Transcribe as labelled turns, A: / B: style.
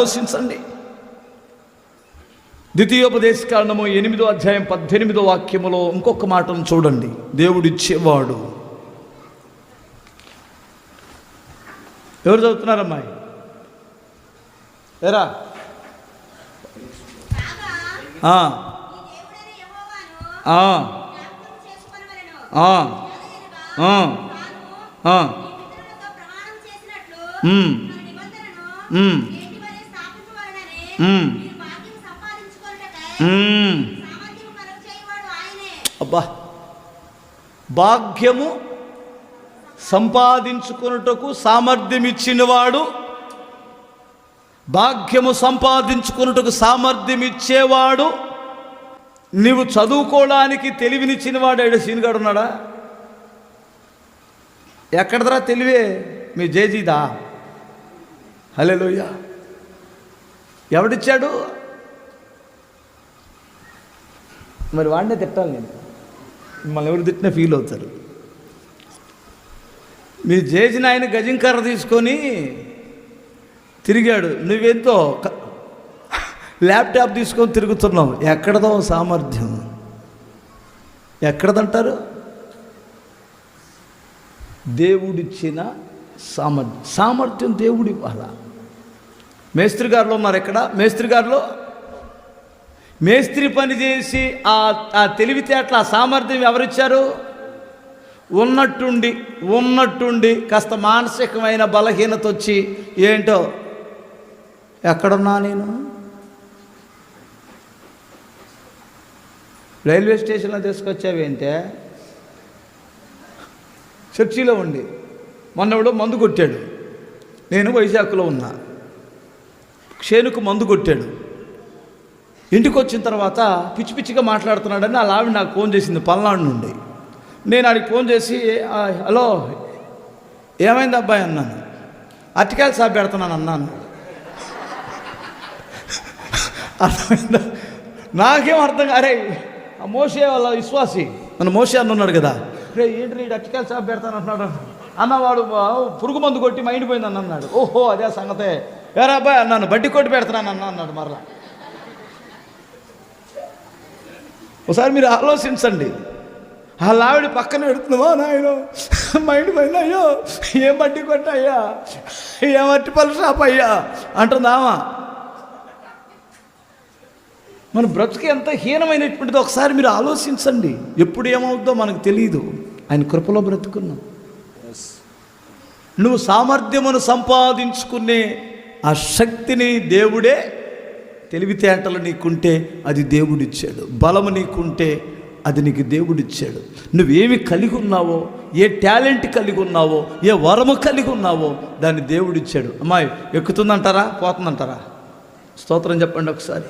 A: ఆలోచించండి. ద్వితీయోపదేశ కారణము ఎనిమిదో అధ్యాయం పద్దెనిమిదో వాక్యములో ఇంకొక మాటను చూడండి. దేవుడిచ్చేవాడు. ఎవరు చదువుతున్నారమ్మాయి ఎరా?
B: నిబంధనను
A: అబ్బా. భాగ్యము సంపాదించుకొనుటకు సామర్థ్యం ఇచ్చినవాడు భాగ్యము సంపాదించుకొనుటకు సామర్థ్యం ఇచ్చేవాడు నీవు చదువుకోవడానికి తెలివినిచ్చినవాడు ఏడు సీనుగాడు ఉన్నాడా? ఎక్కడదరా తెలివే? మీ జేజీదా? హలే లోయ్యా ఎవడిచ్చాడు? మరి వాడినే తిట్టాలి నేను. మిమ్మల్ని ఎవరు తిట్టినా ఫీల్ అవుతారు. మీ చేసిన ఆయన గజింకర్ర తీసుకొని తిరిగాడు. నువ్వెంతో ల్యాప్టాప్ తీసుకొని తిరుగుతున్నావు. ఎక్కడదో సామర్థ్యం. ఎక్కడదంటారు? దేవుడిచ్చిన సామర్థ్యం. సామర్థ్యం దేవుడి ఇవ్వాల మేస్త్రి గారులో మరి ఎక్కడ మేస్త్రి గారిలో మేస్త్రి పని చేసి ఆ ఆ తెలివితేటల ఆ సామర్థ్యం ఎవరిచ్చారు? ఉన్నట్టుండి ఉన్నట్టుండి కాస్త మానసికమైన బలహీనత వచ్చి ఏంటో? ఎక్కడున్నా నేను? రైల్వే స్టేషన్లో తీసుకొచ్చావేంటే? చర్చిలో ఉండి. మొన్నప్పుడు మందు కొట్టాడు. నేను వైజాగ్లో ఉన్నా. క్షేనుకు మందు కొట్టాడు. ఇంటికి వచ్చిన తర్వాత పిచ్చి పిచ్చిగా మాట్లాడుతున్నాడని ఆ ఆవిడ నాకు ఫోన్ చేసింది పల్నాడు నుండి. నేను ఆడికి ఫోన్ చేసి హలో ఏమైంది అబ్బాయి? అన్నాను. అరటికాయలు సాగు పెడుతున్నాను అన్నాను. అర్థమైందా? నాకేం అర్థం అరే ఆ మోసే వాళ్ళ విశ్వాసి మన మోసే అన్నున్నాడు కదా. రే ఏంటి నీ అరటికాయలు సాగు పెడతాను అంటున్నాడు అన్నవాడు పురుగు మందు కొట్టి మైండ్ పోయిందని అన్నాడు. ఓహో అదే సంగతే. వేరే అబ్బాయి? అన్నాను బడ్డీ కొట్టి పెడతాను అన్న అన్నాడు మరలా. ఒకసారి మీరు ఆలోచించండి. ఆ లావిడి పక్కన పెడుతున్నావా నాయన మైండ్ పోయింది అయ్యో ఏం బట్టి కొట్టయ్యా? ఏం అట్టి పళ్ళు షాప్ అయ్యా? అంటుందామా? మన బ్రతుకు ఎంత హీనమైనటువంటిది ఒకసారి మీరు ఆలోచించండి. ఎప్పుడు ఏమవుద్దో మనకు తెలియదు ఆయన కృపలో బ్రతుకున్నాం. నువ్వు సామర్థ్యమును సంపాదించుకునే ఆ శక్తిని దేవుడే తెలివితేటలు నీకుంటే అది దేవుడిచ్చాడు. బలము నీకుంటే అది నీకు దేవుడిచ్చాడు. నువ్వేమి కలిగి ఉన్నావో ఏ టాలెంట్ కలిగి ఉన్నావో ఏ వరము కలిగి ఉన్నావో దాన్ని దేవుడిచ్చాడు. అమ్మాయి ఎక్కుతుందంటారా? పోతుందంటారా? స్తోత్రం చెప్పండి ఒకసారి.